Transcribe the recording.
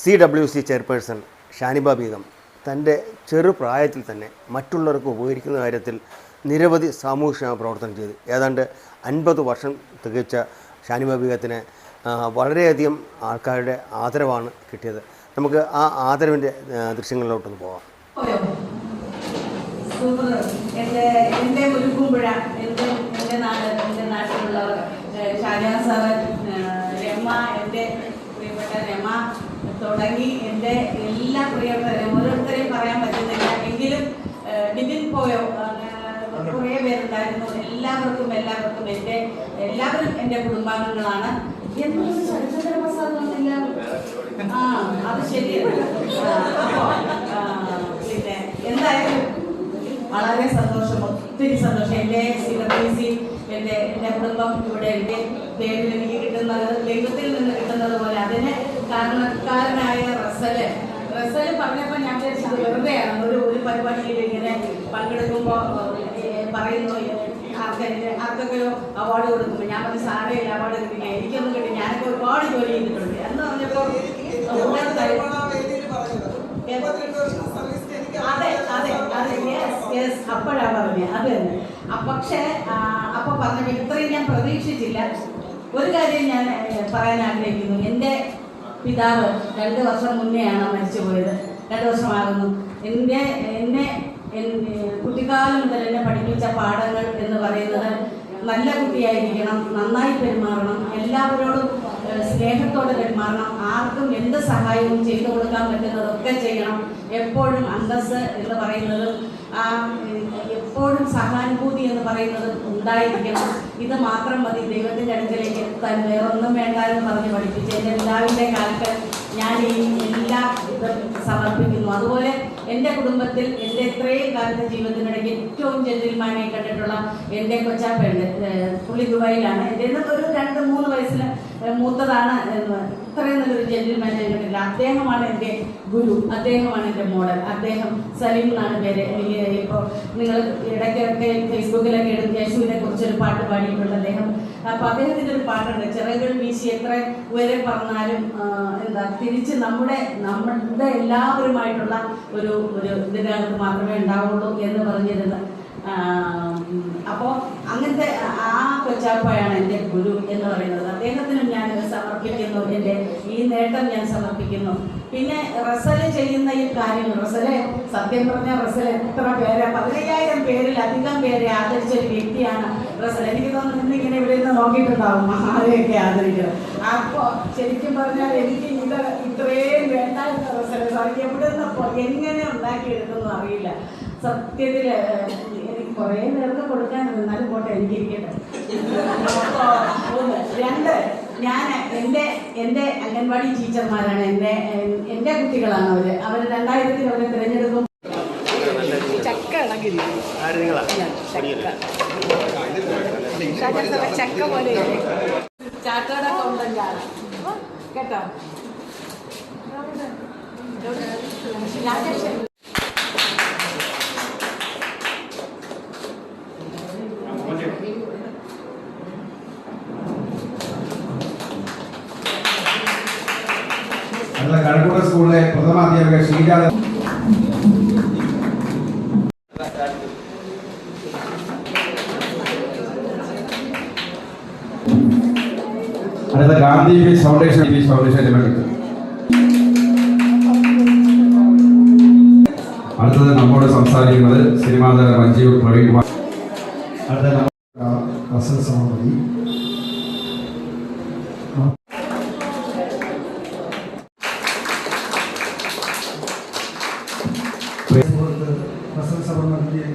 C W C chairperson Shaniba Beegum തന്റെ ചെറുപ്രായത്തിൽ തന്നെ മറ്റുള്ളവർക്ക് ഉപകരിക്കുന്ന കാര്യത്തിൽ നിരവധി സാമൂഹ്യക്ഷേമ പ്രവർത്തനം ചെയ്തു. ഏതാണ്ട് അൻപത് വർഷം തികച്ച ഷാനിബ ബീഗത്തിന് വളരെയധികം ആൾക്കാരുടെ ആദരവാണ് കിട്ടിയത്. നമുക്ക് ആ ആദരവിന്റെ ദൃശ്യങ്ങളിലോട്ടൊന്ന് പോവാം. എന്റെ എന്റെ എന്റെ എന്റെ നാട് എന്റെ നാട്ടിലുള്ളവർ ഷാജഹാൻ സാറ് രമ എന്റെ പ്രിയപ്പെട്ട രമ തുടങ്ങി എന്റെ എല്ലാ പ്രിയപ്പെട്ട ഓരോരുത്തരെയും പറയാൻ പറ്റുന്നില്ല. എങ്കിലും നിതിൻ പോയോ? കുറേ പേരുണ്ടായിരുന്നു. എല്ലാവർക്കും എല്ലാവർക്കും എന്റെ എല്ലാവരും എന്റെ കുടുംബാംഗങ്ങളാണ്. എന്തൊരു ആ അത് ശരിയാണ് ആ, പിന്നെ എന്തായാലും വളരെ സന്തോഷം ഒത്തിരി സന്തോഷം. എന്റെ സിനിമീസി എന്റെ എന്റെ കുടുംബം ഇവിടെ എന്റെ പേരിൽ എനിക്ക് കിട്ടുന്നത് ദൈവത്തിൽ നിന്ന് കിട്ടുന്നത് പോലെ. അതിന് റസൽ പറഞ്ഞപ്പോൾ ഞാൻ വിചാരിച്ചത് വെറുതെയാണ്. ഒരു ഒരു പരിപാടിയിൽ ഇങ്ങനെ പങ്കെടുക്കുമ്പോൾ പറയുന്നു ആർക്കൊക്കെ ആർക്കൊക്കെയോ അവാർഡ് കൊടുക്കുമ്പോൾ ഞാൻ പറഞ്ഞു സാറേ അവാർഡ് കിട്ടില്ല എനിക്കൊന്നും കിട്ടി. ഞാനൊക്കെ ഒരുപാട് ജോലി ചെയ്തിട്ടുണ്ട്. എന്ന് പറഞ്ഞപ്പോൾ അതെ അതെ അതെ. യെസ് യെസ് അപ്പോഴാ പറഞ്ഞത് അത് തന്നെ. പക്ഷേ അപ്പൊ പറഞ്ഞപ്പോൾ ഇത്രയും ഞാൻ പ്രതീക്ഷിച്ചില്ല. ഒരു കാര്യം ഞാൻ പറയാൻ ആഗ്രഹിക്കുന്നു. എന്റെ പിതാവ് രണ്ട് വർഷം മുന്നെയാണ് മരിച്ചുപോയത്. രണ്ട് വർഷമാകുന്നു എന്റെ എന്നെ കുട്ടിക്കാലം മുതൽ എന്നെ പഠിപ്പിച്ച പാഠങ്ങൾ എന്ന് പറയുന്നത് നല്ല കുട്ടിയായിരിക്കണം നന്നായി പെരുമാറണം എല്ലാവരോടും സ്നേഹത്തോടെ പെരുമാറണം ആർക്കും എന്ത് സഹായവും ചെയ്തു കൊടുക്കാൻ പറ്റുന്നതൊക്കെ ചെയ്യണം. എപ്പോഴും അന്തസ് എന്ന് പറയുന്നതും എപ്പോഴും സഹാനുഭൂതി എന്ന് പറയുന്നതും ഉണ്ടായിരിക്കണം. ഇത് മാത്രം മതി ദൈവത്തിന്റെ അടുക്കലേക്ക്. എത്താൻ ഒന്നും വേണ്ട എന്ന് പറഞ്ഞ് പഠിപ്പിച്ച് എന്റെ പിതാവിന്റെ കാലത്ത് ഞാൻ എല്ലാ സമർപ്പിക്കുന്നു. അതുപോലെ എന്റെ കുടുംബത്തിൽ എന്റെ ഇത്രയും കാലത്തെ ജീവിതത്തിനിടയ്ക്ക് ഏറ്റവും ജെന്റിൽമാനെ കണ്ടിട്ടുള്ള എന്റെ കൊച്ചാ പെണ്ണ് പുള്ളി ദുബായിലാണ്. എന്റെ ഒരു രണ്ട് മൂന്ന് വയസ്സിൽ മൂത്തതാണ് ഇത്രയും നല്ലൊരു ജെന്റിൽമാൻ കണ്ടിട്ടില്ല. അദ്ദേഹമാണ് എന്റെ ഗുരു അദ്ദേഹമാണ് എന്റെ മോഡൽ അദ്ദേഹം സലീം എന്നാണ് പേര്. എനിക്ക് ഇപ്പോൾ നിങ്ങൾ ഇടയ്ക്കൊക്കെ ഫേസ്ബുക്കിലൊക്കെ ഇടും യേശുവിനെ കുറിച്ചൊരു പാട്ട് പാടിയിട്ടുണ്ട് അദ്ദേഹം. അപ്പോൾ അദ്ദേഹത്തിന്റെ ഒരു പാട്ടുണ്ട് ചിറകുകൾ വീശി എത്ര ഉയരെ പറഞ്ഞാലും എന്താ തിരിച്ച് നമ്മുടെ നമ്മുടെ എല്ലാവരുമായിട്ടുള്ള ഒരു ഒരു ഇതിനകത്ത് മാത്രമേ ഉണ്ടാവുള്ളൂ എന്ന് പറഞ്ഞിരുന്നത്. അപ്പോൾ അങ്ങനത്തെ കൊച്ചാപ്പയാണ് എന്റെ ഗുരു എന്ന് പറയുന്നത്. അദ്ദേഹത്തിനും ഞാൻ സമർപ്പിക്കുന്നു. എന്റെ ഈ നേട്ടം ഞാൻ സമർപ്പിക്കുന്നു. പിന്നെ റസൽ ചെയ്യുന്ന ഈ കാര്യങ്ങൾ റസൽ സത്യം പറഞ്ഞ റസൽ എത്ര പേരെ? പതിനയ്യായിരം പേരിൽ അധികം പേരെ ആദരിച്ച ഒരു വ്യക്തിയാണ് റസൽ എനിക്ക് തോന്നുന്നു ഇങ്ങനെ ഇവിടെ നിന്ന് നോക്കിയിട്ടുണ്ടാവും ആരെയൊക്കെ ആദരിക്കുന്നത് അപ്പോൾ ശരിക്കും പറഞ്ഞാൽ എനിക്ക് ഇത് ഇത്രയും വേണ്ടായിരുന്ന റസൽ എവിടെ നിന്ന് എങ്ങനെ ഉണ്ടാക്കിയെടുക്കുന്നു അറിയില്ല. സത്യത്തിൽ എനിക്ക് കുറേ നേരത്തെ കൊടുക്കാൻ രണ്ട് ഞാൻ എന്റെ എന്റെ അംഗൻവാടി ടീച്ചർമാരാണ്. എന്റെ എന്റെ കുട്ടികളാണ് അവർ. അവർ രണ്ടായിരത്തിൽ അവരെ തിരഞ്ഞെടുക്കും ചക്ക പോലെ കേട്ടോ. കഴക്കൂട്ട സ്കൂളിലെ പ്രഥമ അധ്യാപക ശ്രീരാധ അടുത്ത ഗാന്ധി ഫൗണ്ടേഷൻ ഫൗണ്ടേഷൻ ലിമിറ്റഡ് അടുത്തത് നമ്മോട് സംസാരിക്കുന്നത് സിനിമാ താരം രഞ്ജീവ് പ്രവീൺ കുമാർ അടുത്ത നമ്മ- റസൽ también.